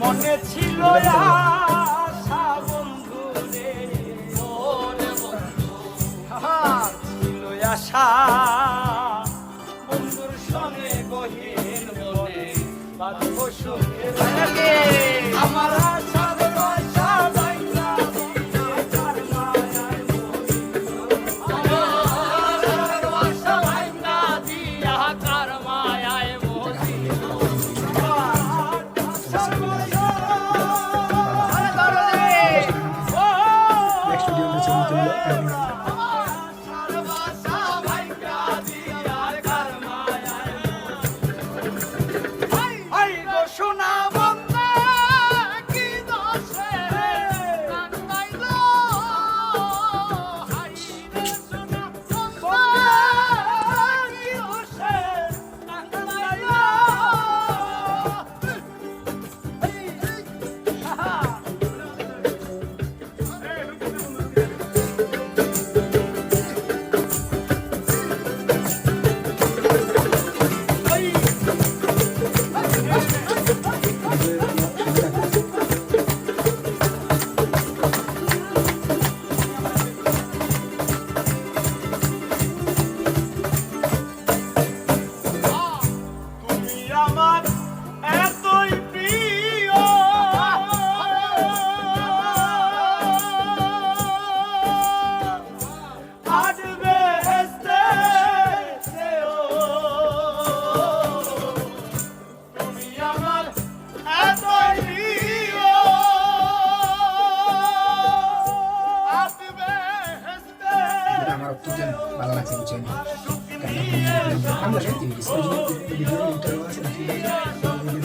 মনে ছিল আশা বন্ধুর সঙ্গে গহীন মনে 我 Sony. Cambia gente, es un video de interrogación.